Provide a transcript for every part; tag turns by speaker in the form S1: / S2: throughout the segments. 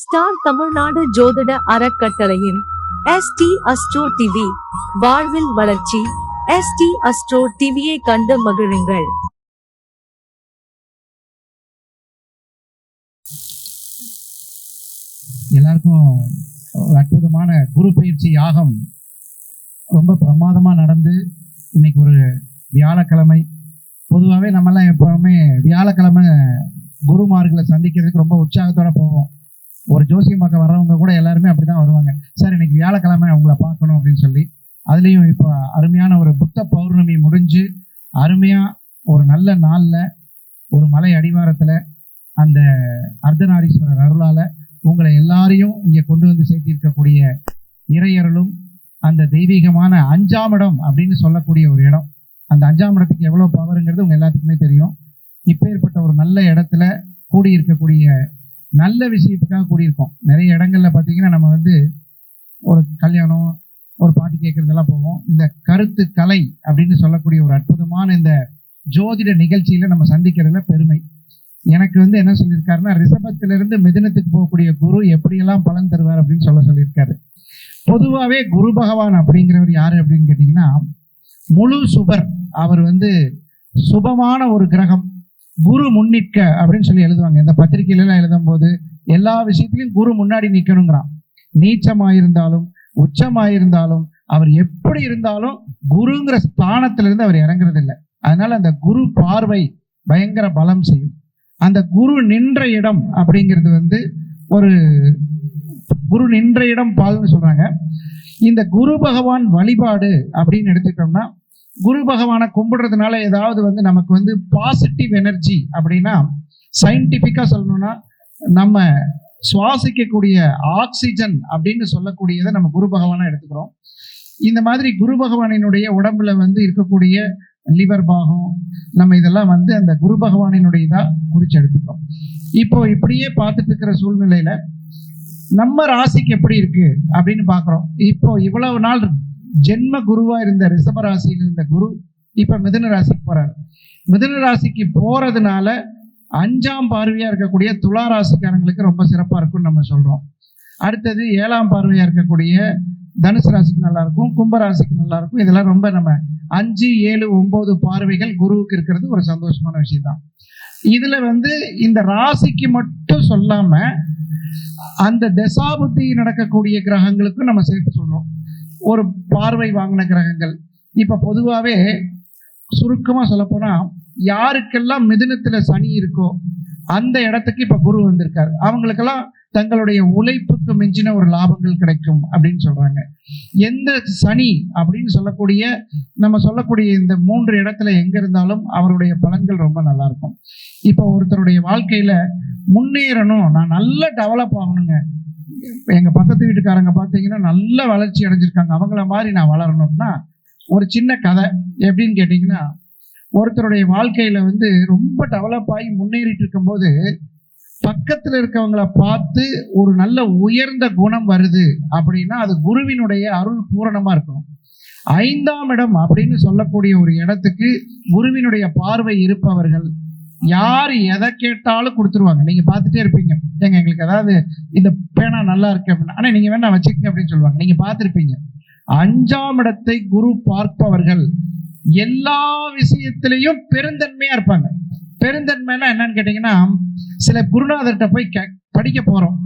S1: Star Tamil Nadu ஜோதிட அறக்கட்டளையின் S T astro TV வாழ்வில் வளர்ச்சி எஸ்டி அஸ்ட்ரோ டிவியை கண்டு மகிழுங்கள்.
S2: எல்லாருக்கும் ஒரு அற்புதமான குரு பயிற்சி யாகம் ரொம்ப பிரமாதமா நடந்து இன்னைக்கு ஒரு வியாழக்கிழமை. பொதுவாகவே நம்மெல்லாம் எப்பவுமே வியாழக்கிழமை குருமார்களை சந்திக்கிறதுக்கு ரொம்ப உற்சாகத்தோட போவோம். ஒரு ஜோசியம் பார்க்க வர்றவங்க கூட எல்லாருமே அப்படிதான் வருவாங்க. சார் இன்னைக்கு வியாழக்கிழமை உங்களை பார்க்கணும் அப்படின்னு சொல்லி அதுலேயும் இப்போ அருமையான ஒரு புத்த பௌர்ணமி முடிஞ்சு அருமையாக ஒரு நல்ல நாளில் ஒரு மலை அடிவாரத்தில் அந்த அர்த்தநாரீஸ்வரர் அருளால் உங்களை எல்லாரையும் இங்கே கொண்டு வந்து சேர்த்திருக்கக்கூடிய இறையருளும் அந்த தெய்வீகமான அஞ்சாம் இடம் அப்படின்னு சொல்லக்கூடிய ஒரு இடம். அந்த அஞ்சாம் இடத்துக்கு எவ்வளோ பவருங்கிறது உங்கள் எல்லாத்துக்குமே தெரியும். இப்பேற்பட்ட ஒரு நல்ல இடத்துல கூடியிருக்கக்கூடிய நல்ல விஷயத்துக்காக கூடியிருக்கோம். நிறைய இடங்கள்ல பார்த்தீங்கன்னா நம்ம வந்து ஒரு கல்யாணம் ஒரு பாட்டு கேட்கறதெல்லாம் போவோம். இந்த கருத்து கலை அப்படின்னு சொல்லக்கூடிய ஒரு அற்புதமான இந்த ஜோதிட நிகழ்ச்சியில நம்ம சந்திக்கிறதுல பெருமை. எனக்கு வந்து என்ன சொல்லியிருக்காருன்னா ரிஷபத்திலிருந்து மிதினத்துக்கு போகக்கூடிய குரு எப்படியெல்லாம் பலன் தருவார் அப்படின்னு சொல்ல சொல்லியிருக்காரு. பொதுவாகவே குரு பகவான் அப்படிங்கிறவர் யாரு அப்படின்னு கேட்டிங்கன்னா முழு சுபர். அவர் வந்து சுபமான ஒரு கிரகம். குரு முன்னிற்க அப்படின்னு சொல்லி எழுதுவாங்க. இந்த பத்திரிகையில எல்லாம் எழுதும் போது எல்லா விஷயத்திலையும் குரு முன்னாடி நிக்கணுங்கிறான். நீச்சமாயிருந்தாலும் உச்சமாயிருந்தாலும் அவர் எப்படி இருந்தாலும் குருங்கிற ஸ்தானத்திலிருந்து அவர் இறங்குறது இல்லை அதனால அந்த குரு பார்வை பயங்கர பலம் செய்யும். அந்த குரு நின்ற இடம் அப்படிங்கிறது வந்து ஒரு குரு நின்ற இடம் பால்னு சொல்றாங்க. இந்த குரு பகவான் வழிபாடு அப்படின்னு எடுத்துக்கிட்டோம்னா குரு பகவானை கும்பிடுறதுனால ஏதாவது வந்து நமக்கு வந்து பாசிட்டிவ் எனர்ஜி அப்படின்னா சயின்டிஃபிக்காக சொல்லணும்னா நம்ம சுவாசிக்கக்கூடிய ஆக்சிஜன் அப்படின்னு சொல்லக்கூடியதை நம்ம குரு பகவானாக எடுத்துக்கிறோம். இந்த மாதிரி குரு பகவானினுடைய உடம்புல வந்து இருக்கக்கூடிய லிவர் பாகம் நம்ம இதெல்லாம் வந்து அந்த குரு பகவானினுடைய இதா குறிச்சு எடுத்துக்கிறோம். இப்போ இப்படியே பார்த்துட்டு இருக்கிற சூழ்நிலையில நம்ம ராசிக்கு எப்படி இருக்கு அப்படின்னு பார்க்குறோம். இப்போ இவ்வளவு நாள் ஜென்ம குருவா இருந்த ரிஷப ராசியில் இருந்த குரு இப்ப மிதுன ராசிக்கு போறாரு. மிதுன ராசிக்கு போறதுனால அஞ்சாம் பார்வையா இருக்கக்கூடிய துலா ராசிக்காரங்களுக்கு ரொம்ப சிறப்பா இருக்கும்னு நம்ம சொல்றோம். அடுத்தது ஏழாம் பார்வையா இருக்கக்கூடிய தனுசு ராசிக்கு நல்லா இருக்கும் கும்பராசிக்கு நல்லா இருக்கும். இதெல்லாம் ரொம்ப நம்ம அஞ்சு ஏழு ஒன்பது பார்வைகள் குருவுக்கு இருக்கிறது ஒரு சந்தோஷமான விஷயம் தான் இதுல வந்து இந்த ராசிக்கு மட்டும் சொல்லாம அந்த தசாபுத்தி நடக்கக்கூடிய கிரகங்களுக்கும் நம்ம சேர்த்து சொல்றோம். ஒரு பார்வை வாங்கின கிரகங்கள். இப்போ பொதுவாகவே சுருக்கமாக சொல்லப்போனால் யாருக்கெல்லாம் மிதினத்தில் சனி இருக்கோ அந்த இடத்துக்கு இப்போ குரு வந்திருக்காரு. அவங்களுக்கெல்லாம் தங்களுடைய உழைப்புக்கு மிஞ்சின ஒரு லாபங்கள் கிடைக்கும் அப்படின்னு சொல்றாங்க. எந்த சனி அப்படின்னு சொல்லக்கூடிய நம்ம சொல்லக்கூடிய இந்த மூன்று இடத்துல எங்க இருந்தாலும் அவருடைய பலன்கள் ரொம்ப நல்லா இருக்கும் இப்போ ஒருத்தருடைய வாழ்க்கையில முன்னேறணும் நான் நல்லா டெவலப் ஆகணுங்க. எங்கள் பக்கத்து வீட்டுக்காரங்க பார்த்தீங்கன்னா நல்ல வளர்ச்சி அடைஞ்சிருக்காங்க. அவங்கள மாதிரி நான் வளரணும்னா ஒரு சின்ன கதை எப்படின்னு கேட்டிங்கன்னா ஒருத்தருடைய வாழ்க்கையில் வந்து ரொம்ப டெவலப் ஆகி முன்னேறிட்டு இருக்கும்போது பக்கத்தில் இருக்கவங்கள பார்த்து ஒரு நல்ல உயர்ந்த குணம் வருது அப்படின்னா அது குருவினுடைய அருள் பூரணமாக இருக்கணும். ஐந்தாம் இடம் அப்படின்னு சொல்லக்கூடிய ஒரு இடத்துக்கு குருவினுடைய பார்வை இருப்பவர்கள் யார் எதை கேட்டாலும் கொடுத்துருவாங்க. நீங்கள் பார்த்துட்டே இருப்பீங்க. ஏங்க எங்களுக்கு அதாவது இந்த பேனா நல்லா இருக்கு அப்படின்னா ஆனா நீங்க வேணா வச்சுக்கங்க அப்படின்னு சொல்லுவாங்க. நீங்க பார்த்துருப்பீங்க. அஞ்சாம் இடத்தை குரு பார்ப்பவர்கள் எல்லா விஷயத்திலையும் பெருந்தன்மையா இருப்பாங்க. பெருந்தன்மைனா என்னன்னு கேட்டீங்கன்னா சில குருநாதர்கிட்ட போய் கே படிக்க போறோம்.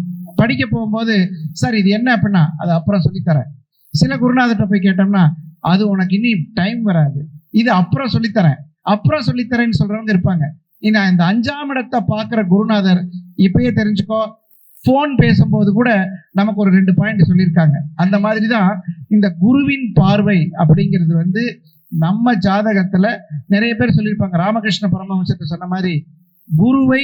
S2: படிக்க போகும்போது சார் இது என்ன அப்படின்னா அது அப்புறம் சொல்லித்தரேன். சில குருநாதர்கிட்ட போய் கேட்டோம்னா அது உனக்கு இனி டைம் வராது. இது அப்புறம் சொல்லித்தரேன். அப்புறம் சொல்லித்தரேன்னு சொல்றவங்க இருப்பாங்க. இந்த இந்த அஞ்சாம் இடத்தை பார்க்குற குருநாதர் இப்பயே தெரிஞ்சுக்கோ ஃபோன் பேசும்போது கூட நமக்கு ஒரு ரெண்டு பாயிண்ட் சொல்லியிருக்காங்க. அந்த மாதிரி தான் இந்த குருவின் பார்வை அப்படிங்கிறது வந்து நம்ம ஜாதகத்துல நிறைய பேர் சொல்லியிருப்பாங்க. ராமகிருஷ்ண பரமஹம்சத்தை சொன்ன மாதிரி குருவை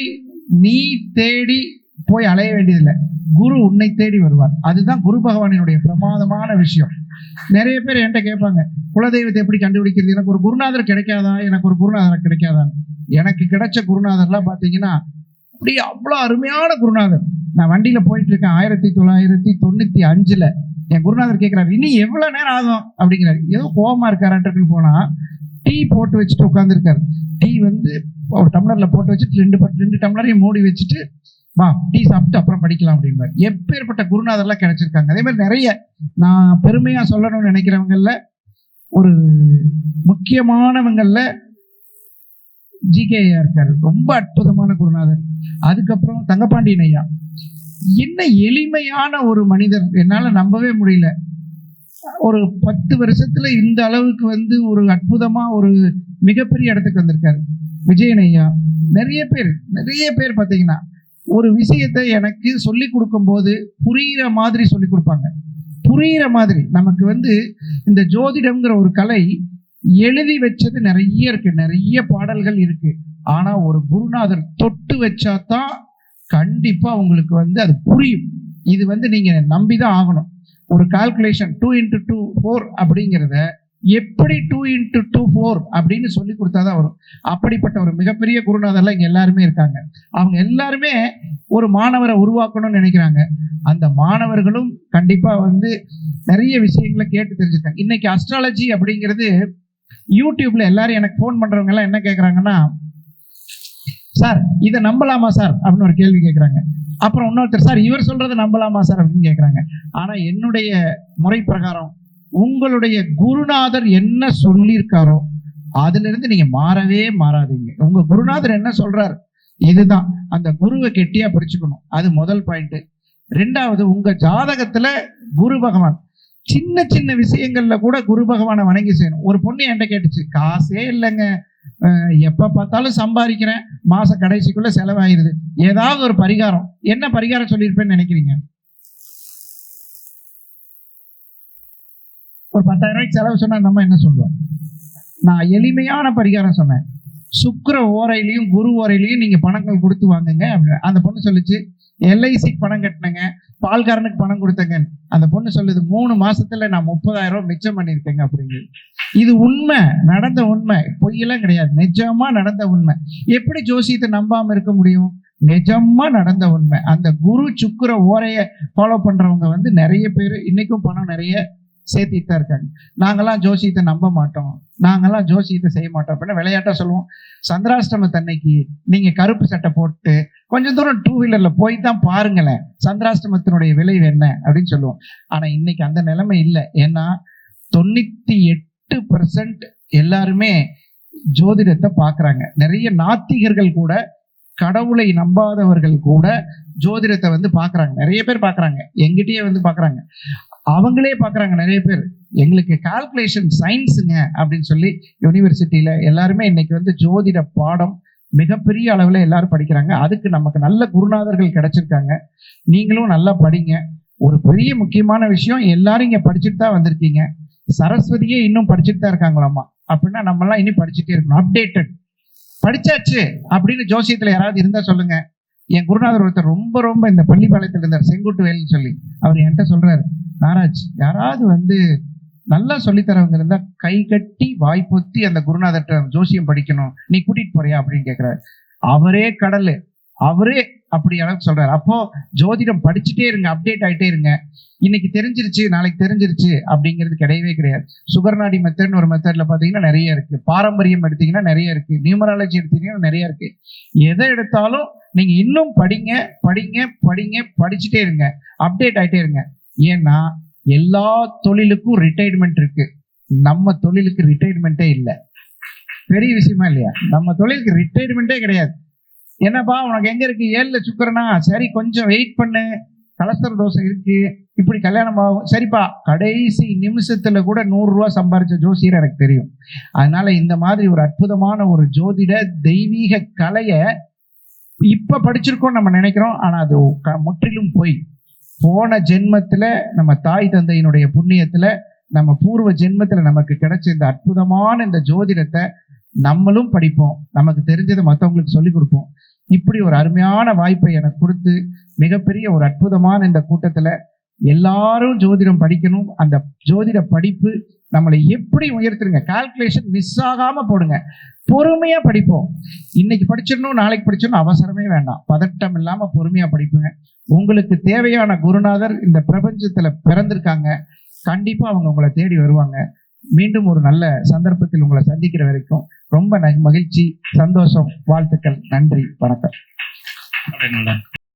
S2: நீ தேடி போய் அலைய வேண்டியதில்லை. குரு உன்னை தேடி வருவார். அதுதான் குரு பகவானினுடைய பிரமாதமான விஷயம். நிறைய பேர் என்கிட்ட கேட்பாங்க குலதெய்வத்தை எப்படி கண்டுபிடிக்கிறது? எனக்கு ஒரு குருநாதர் கிடைக்காதா? எனக்கு ஒரு குருநாதர் கிடைக்காதான்னு. எனக்கு கிடைச்ச குருநாதர்லாம் பார்த்தீங்கன்னா அப்படியே அவ்வளோ அருமையான குருநாதர். நான் வண்டியில போயிட்டு இருக்கேன் ஆயிரத்தி தொள்ளாயிரத்தி தொண்ணூத்தி அஞ்சுல என் குருநாதர் கேட்கிறாரு இனி எவ்வளவு நேரம் ஆகும்? அப்படிங்கிறாரு. ஏதோ கோபமா இருக்காரான்ட்டுன்னு போனா. டீ போட்டு வச்சுட்டு உட்காந்துருக்காரு டீ வந்து ஒரு டம்ளர்ல போட்டு வச்சுட்டு ரெண்டு ரெண்டு டம்ளரையும் மூடி வச்சுட்டு வா டீ சாப்பிட்டு அப்புறம் படிக்கலாம் அப்படிம்பார். எப்பேற்பட்ட குருநாதர்லாம் கிடைச்சிருக்காங்க. அதே மாதிரி நிறைய நான் பெருமையா சொல்லணும்னு நினைக்கிறவங்கல்ல ஒரு முக்கியமானவங்கள்ல ஜிகேயா இருக்கார் ரொம்ப அற்புதமான குருநாதர். அதுக்கப்புறம் தங்கப்பாண்டியன் ஐயா. என்ன எளிமையான ஒரு மனிதர். என்னால் நம்பவே முடியல. ஒரு பத்து வருஷத்துல இந்த அளவுக்கு வந்து ஒரு அற்புதமா ஒரு மிகப்பெரிய இடத்துக்கு வந்திருக்காரு. விஜயன் ஐயா. நிறைய பேர் நிறைய பேர் பார்த்தீங்கன்னா ஒரு விஷயத்தை எனக்கு சொல்லி கொடுக்கும்போது புரிகிற மாதிரி சொல்லி கொடுப்பாங்க. புரிகிற மாதிரி. நமக்கு வந்து இந்த ஜோதிடம்ங்கிற ஒரு கலை எழுதி வச்சது நிறைய இருக்கு நிறைய பாடல்கள் இருக்கு. ஆனா ஒரு குருநாதர் தொட்டு வச்சாதான் கண்டிப்பா உங்களுக்கு வந்து அது புரியும். இது வந்து நீங்க நம்பிதான் ஆகணும். ஒரு calculation two into two four அப்படிங்கிறத எப்படி டூ இன்ட்டு டூ ஃபோர் அப்படின்னு சொல்லி கொடுத்தாதான் வரும். அப்படிப்பட்ட ஒரு மிகப்பெரிய குருநாதர்லாம் இங்க எல்லாருமே இருக்காங்க. அவங்க எல்லாருமே ஒரு மாணவரை உருவாக்கணும்னு நினைக்கிறாங்க. அந்த மாணவர்களும் கண்டிப்பா வந்து நிறைய விஷயங்களை கேட்டு தெரிஞ்சுருக்காங்க. இன்னைக்கு அஸ்ட்ராலஜி அப்படிங்கிறது யூடியூப்ல எல்லாரும் எனக்கு ஃபோன் பண்றவங்க எல்லாம் என்ன கேட்குறாங்கன்னா சார் இதை நம்பலாமா சார்? அப்படின்னு ஒரு கேள்வி கேட்குறாங்க அப்புறம் இன்னொருத்தர் சார் இவர் சொல்றதை நம்பலாமா சார்? அப்படின்னு கேட்குறாங்க ஆனால் என்னுடைய முறை பிரகாரம் உங்களுடைய குருநாதர் என்ன சொல்லியிருக்காரோ அதுலேருந்து நீங்கள் மாறவே மாறாதீங்க. உங்கள் குருநாதர் என்ன சொல்கிறார் இதுதான். அந்த குருவை கெட்டியாக பிடிச்சுக்கணும். அது முதல் பாயிண்ட்டு ரெண்டாவது உங்கள் ஜாதகத்தில் குரு பகவான் சின்ன சின்ன விஷயங்கள்ல கூட குரு பகவானை வணங்கி செய்யணும். ஒரு பொண்ணு என்கிட்ட கேட்டுச்சு காசே இல்லைங்க. எப்ப பார்த்தாலும் சம்பாதிக்கிறேன். மாச கடைசிக்குள்ள செலவாயிருது. ஏதாவது ஒரு பரிகாரம். என்ன பரிகாரம் சொல்லியிருப்பேன்னு நினைக்கிறீங்க? ஒரு பத்தாயிரம் ரூபாய்க்கு செலவு சொன்னா நம்ம என்ன சொல்லுவோம்? நான் எளிமையான பரிகாரம் சொன்னேன். சுக்கர ஓரையிலையும் குரு ஓரையிலையும் நீங்க பணங்கள் கொடுத்து வாங்குங்க அப்படின்னு. அந்த பொண்ணு சொல்லிச்சு எல்ஐசிக்கு பணம் கட்டினேங்க. பால்காரனுக்கு பணம் கொடுத்தங்க. அந்த பொண்ணு சொல்லுது மூணு மாசத்துல நான் முப்பதாயிரம் ரூபாய் மிச்சம் பண்ணியிருக்கேங்க அப்படிங்குறது இது உண்மை நடந்த உண்மை. பொய்யெல்லாம் கிடையாது. நிஜமா நடந்த உண்மை. எப்படி ஜோசியத்தை நம்பாம இருக்க முடியும்? நிஜமா நடந்த உண்மை. அந்த குரு சுக்கிர ஓரைய ஃபாலோ பண்றவங்க வந்து நிறைய பேர் இன்னைக்கும் பணம் நிறைய சேர்த்திட்டு தான் இருக்காங்க. நாங்கள்லாம் ஜோசியத்தை நம்ப மாட்டோம். நாங்கள்லாம் ஜோசியத்தை செய்ய மாட்டோம். அப்படின்னு விளையாட்டாக சொல்லுவோம். சந்திராஷ்டமத்தன்னைக்கு நீங்கள் கருப்பு சட்டை போட்டு கொஞ்சம் தூரம் டூ வீலரில் போய் தான் பாருங்களேன். சந்திராஷ்டமத்தினுடைய விளைவு என்ன அப்படின்னு சொல்லுவோம். ஆனால் இன்னைக்கு அந்த நிலைமை இல்லை. ஏன்னா தொண்ணூற்றி எட்டு பர்சன்ட் எல்லாருமே ஜோதிடத்தை பார்க்குறாங்க நிறைய நாத்திகர்கள் கூட கடவுளை நம்பாதவர்கள் கூட ஜோதிடத்தை வந்து பார்க்குறாங்க நிறைய பேர் பார்க்குறாங்க எங்கிட்டயே வந்து பார்க்குறாங்க அவங்களே பார்க்குறாங்க நிறைய பேர். எங்களுக்கு கால்குலேஷன் சயின்ஸுங்க அப்படின்னு சொல்லி யூனிவர்சிட்டியில் எல்லாருமே இன்னைக்கு வந்து ஜோதிட பாடம் மிகப்பெரிய அளவில் எல்லாரும் படிக்கிறாங்க. அதுக்கு நமக்கு நல்ல குருநாதர்கள் கிடைச்சிருக்காங்க. நீங்களும் நல்லா படிங்க. ஒரு பெரிய முக்கியமான விஷயம் எல்லாரும் இங்கே படிச்சுட்டு தான் வந்திருக்கீங்க. சரஸ்வதியே இன்னும் படிச்சுட்டு தான் இருக்காங்களாமா? அப்படின்னா நம்மலாம் இன்னும் படிச்சுட்டே இருக்கணும். அப்டேட்டட் படிச்சாச்சு அப்படின்னு ஜோசியத்தில் யாராவது இருந்தால் சொல்லுங்கள் என் குருநாதர் ஒருத்தர் ரொம்ப ரொம்ப இந்த பள்ளிப்பாளையத்தில் இருந்தார் செங்குட்டு வேல்னு சொல்லி. அவர் என்கிட்ட சொல்றாரு நாராஜ் யாராவது வந்து நல்லா சொல்லித்தரவங்க இருந்தா கை கட்டி வாய் அந்த குருநாதர்கிட்ட ஜோசியம் படிக்கணும். நீ கூட்டிட்டு போறியா? அப்படின்னு கேட்கிறாரு அவரே கடல். அவரே அப்படி அளவுக்கு சொல்றாரு. அப்போ ஜோதிடம் படிச்சுட்டே இருங்க அப்டேட் ஆகிட்டே இருங்க. இன்னைக்கு தெரிஞ்சிருச்சு நாளைக்கு தெரிஞ்சிருச்சு அப்படிங்கிறது கிடையவே கிடையாது. சுகர்நாடி மெத்தட்னு ஒரு மெத்தட்ல பாத்தீங்கன்னா நிறைய இருக்கு. பாரம்பரியம் எடுத்தீங்கன்னா நிறைய இருக்கு. நியூமராலஜி எடுத்தீங்கன்னா நிறைய இருக்கு. எதை எடுத்தாலும் நீங்க இன்னும் படிங்க படிங்க படிங்க படிச்சுட்டே இருங்க. அப்டேட் ஆகிட்டே இருங்க. ஏன்னா எல்லா தொழிலுக்கும் ரிட்டையர்மெண்ட் இருக்கு. நம்ம தொழிலுக்கு ரிட்டையர்மெண்ட்டே இல்லை. பெரிய விஷயமா இல்லையா? நம்ம தொழிலுக்கு ரிட்டையர்மெண்ட்டே கிடையாது. என்னப்பா உனக்கு எங்க இருக்கு? ஏழுல சுக்கரனா? சரி கொஞ்சம் வெயிட் பண்ணு. கலஸ்தர தோசை இருக்கு. இப்படி கல்யாணம் ஆகும். சரிப்பா கடைசி நிமிஷத்துல கூட நூறுரூவா சம்பாரிச்ச ஜோசியர் எனக்கு தெரியும். அதனால இந்த மாதிரி ஒரு அற்புதமான ஒரு ஜோதிட தெய்வீக கலையை இப்ப படிச்சிருக்கோம் நம்ம நினைக்கிறோம் ஆனா அது க- முற்றிலும் போய். போன ஜென்மத்துல நம்ம தாய் தந்தையினுடைய புண்ணியத்துல நம்ம பூர்வ ஜென்மத்துல நமக்கு கிடைச்ச இந்த அற்புதமான இந்த ஜோதிடத்தை நம்மளும் படிப்போம். நமக்கு தெரிஞ்சதை மற்றவங்களுக்கு சொல்லிக் கொடுப்போம். இப்படி ஒரு அருமையான வாய்ப்பை எனக்கு கொடுத்து மிகப்பெரிய ஒரு அற்புதமான இந்த கூட்டத்துல எல்லாரும் ஜோதிடம் படிக்கணும். அந்த ஜோதிட படிப்பு நம்மளை எப்படி உயர்த்துருங்க? கால்குலேஷன் மிஸ் ஆகாம போடுங்க. பொறுமையாக படிப்போம். இன்னைக்கு படிச்சிடணும் நாளைக்கு படிச்சிடணும் அவசரமே வேண்டாம். பதட்டம் இல்லாமல் பொறுமையாக படிப்புங்க. உங்களுக்கு தேவையான குருநாதர் இந்த பிரபஞ்சத்தில் பிறந்திருக்காங்க. கண்டிப்பாக அவங்க உங்களை தேடி வருவாங்க. மீண்டும் ஒரு நல்ல சந்தர்ப்பத்தில் உங்களை சந்திக்கிற வரைக்கும் ரொம்ப மகிழ்ச்சி சந்தோஷம் வாழ்த்துக்கள். நன்றி வணக்கம்.
S3: அப்படின்னு